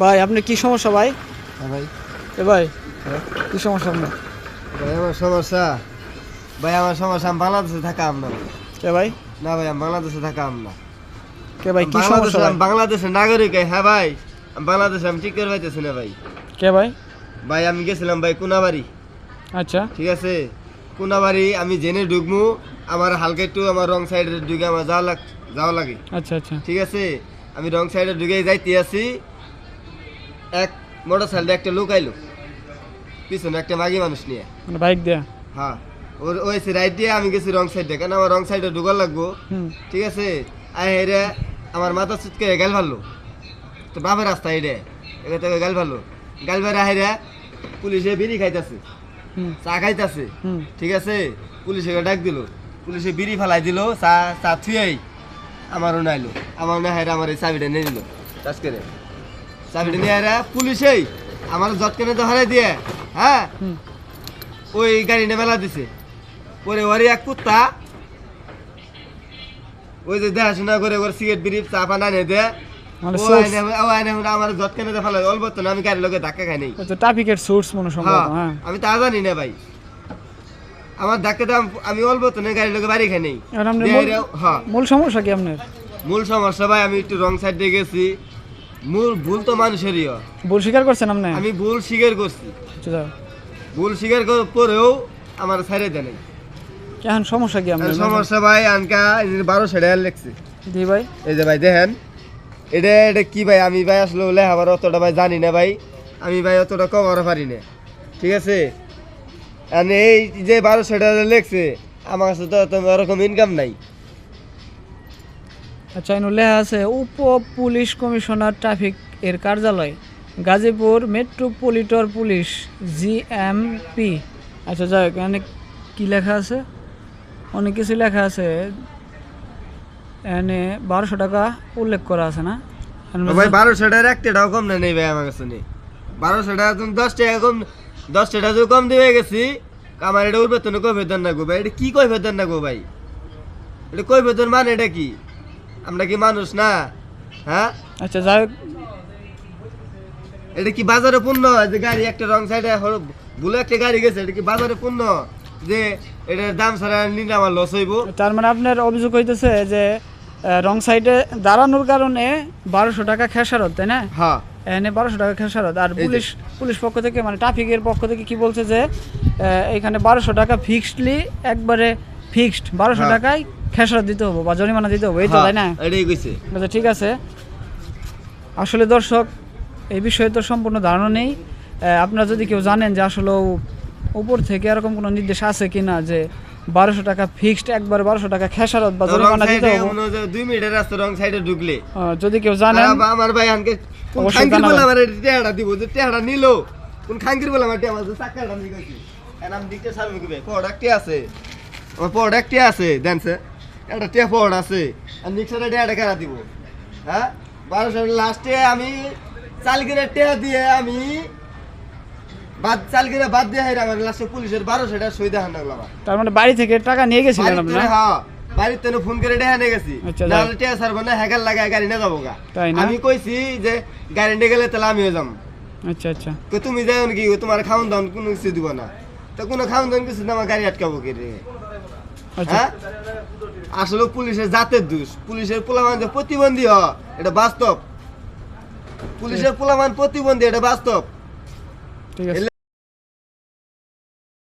ভাই আপনি কি সমস্যা ভাই? হ্যাঁ ভাই। এ ভাই কি সমস্যা আপনার? ভাই আমার সমস্যা। ভাই আমার সমস্যা আমি বাংলাদেশে থাকাম না কে ভাই? না ভাই আমি বাংলাদেশে থাকাম না কে ভাই কি সমস্যা আমি বাংলাদেশের নাগরিক হ্যাঁ ভাই। আমি বাংলাদেশে আমি ঠিক করে পাইতেছি না ভাই। কে ভাই? ভাই আমি গেছিলাম ভাই কুনাবাড়ি। আচ্ছা। ঠিক আছে? কুনাবাড়ি আমি জেনে ঢুকমু। আমার হালকা একটু আমার রং সাইডে ঢুকে আমার যাওয়া লাগ যাওয়া লাগে। আচ্ছা আচ্ছা। ঠিক আছে? আমি রং সাইডে ঢুকে যাইতে আছি এক মোটর সাইকেল একটা লোক আইলো। পিছনে একটা মাগি মানুষ নিয়ে। মানে বাইক দেয়া? হ্যাঁ। ওর ওই রাইট দিয়ে আমি গেছি রং সাইডে কেন আমার রং সাইডে ঢুকার লাগবো। ঠিক আছে? আই হেরে আমার মাথা চুটকে গাল ভালো তো বাপের রাস্তা হেরে এবার তোকে গাল ভালো গাল বেড়ে হেরে পুলিশে বিড়ি খাইতেছে। চা খাইতেছে। ঠিক আছে? পুলিশে ডাক দিল। পুলিশে বিড়ি ফেলাই দিল চা চা থুয়েই। আমারও নাইলো। আমার না হেরে আমার এই চাবিটা নিয়ে নিল। চাষ করে। চাবিটা নিয়ে পুলিশেই আমার জটকানে দিয়ে হ্যাঁ? ওই গাড়িটা মেলা দিছে। ওরে এক কুত্তা ওই যে দেখাশোনা করে ওর সিগারেট বিড়ি চা পানা দে। আমি গাড়ির লোকে ধাক্কা খাই নাই। ট্রাফিকের সোর্স মনে সম্ভব আমি তা জানি না ভাই। আমার ধাক্কা দাম আমি অল্প তো না লোকে বাড়ি খাই নাই। এখন আপনার দিয়ে মূল- এরা- মূল সমস্যা কি আপনার? মূল সমস্যা ভাই আমি একটু রং সাইড দিয়ে গেছি। মূল ভুল তো মানুষেরই। ভুল স্বীকার করছেন আপনি? আমি ভুল স্বীকার করছি। আচ্ছা ভুল স্বীকার করার পরেও আমার ছাড়ে নাই। এখন সমস্যা কি আপনার? সমস্যা ভাই আনকা বারোশো টাকা লেখছে। দি ভাই। এই যে ভাই দেখেন এটা এটা কি ভাই? আমি ভাই আসলে লেখাবার অতটা ভাই জানি না ভাই। আমি ভাই অতটা কমারও পারি না। ঠিক আছে? আর এই যে বারো টাকা লেখছে আমার কাছে তো তো ওরকম ইনকাম নাই। আচ্ছা লেখা আছে উপ পুলিশ কমিশনার ট্রাফিক এর কার্যালয়। গাজীপুর মেট্রোপলিটন পুলিশ জিএমপি আচ্ছা যাই হোক, এখানে কি লেখা আছে? অনেক কিছু লেখা আছে। এখানে বারোশো টাকা উল্লেখ করা আছে না? ভাই বারোশো টাকার একটা টাকা কম নেই ভাই আমার কাছে নেই। বারোশো টাকা তুমি দশ টাকা কম দশ টাকা যদি কম দিয়ে গেছি আমার এটা উঠবে তো কই বেতন না গো ভাই? এটা কি কই বেতন না গো ভাই? এটা কই বেতন মানে এটা কি? আমরা কি মানুষ না? হ্যাঁ? আচ্ছা যাই হোক। এটা কি বাজারে পণ্য? যে গাড়ি একটা রং সাইডে ভুলে একটা গাড়ি গেছে এটা কি বাজারে পণ্য? যে এটার দাম ছাড়া নিলে আমার লস হইব। তার মানে আপনার অভিযোগ হইতেছে যে রং সাইডে দাঁড়ানোর কারণে বারোশো টাকা খেসারত তাই না? হ্যাঁ। এখানে বারোশো টাকা খেসারত। আর পুলিশ পুলিশ পক্ষ থেকে মানে ট্রাফিকের পক্ষ থেকে কি বলছে যে এখানে বারোশো টাকা ফিক্সডলি একবারে ফিক্সড বারোশো হ্যাঁ। টাকায় খেসারত দিতে হবে বা জরিমানা দিতে হবে এই তো তাই না? হ্যাঁ, এটাই কইছে। আচ্ছা ঠিক আছে। আসলে দর্শক এই বিষয়ে তো সম্পূর্ণ ধারণা নেই। আপনারা যদি কেউ জানেন যে আসলে উপর থেকে এরকম কোনো নির্দেশ আছে কিনা যে বারোশো টাকা ফিক্সড একবার বারোশো টাকা খেসারত বা জরিমানা দিতে হবে। হয় দুই মিনিটের রাস্তা রং সাইডে ঢুকলে। যদি কেউ জানেন আমার ভাই আনকে খাঙ্কির বলে আমার দিব যে নিল। কোন খাঙ্কির বলে আমার টেহা চাকাটা নিয়ে গেছি। এনাম সামনে আছে। আমার আছে দেনছে একটা প্রোডাক্ট আছে আর নিক্সারে টেহাটা কেনা দিব। হ্যাঁ? বারোশো লাস্টে আমি চাল কিনে টেহা দিয়ে আমি বাদ চাল কিনে বাদ দিয়ে হাইরা আমার লাস্টে পুলিশের বারোশো টাকা সই দেখান লাগল আমার। তার মানে বাড়ি থেকে টাকা নিয়ে গেছিলেন বাড়িতে হ্যাঁ, তেনে ফোন করে ডেহা নিয়ে গেছি। নাহলে টেহা ছাড়বো না হ্যাকার লাগায় গাড়ি নিয়ে যাব গা। আমি কইছি যে গাড়ি নিয়ে গেলে তাহলে আমিও যাম। আচ্ছা আচ্ছা। তো তুমি যাও নাকি তোমার খাওয়ান দাওয়ান কোনো কিছু দিব না। তো কোনো খাওয়ান দাওয়ান কিছু না আমার গাড়ি আটকাবো কি রে? আচ্ছা। হ্যাঁ? আসলে পুলিশের জাতের দোষ। পুলিশের পোলামান যে প্রতিবন্ধী হ এটা বাস্তব। পুলিশের পোলামান প্রতিবন্ধী এটা বাস্তব।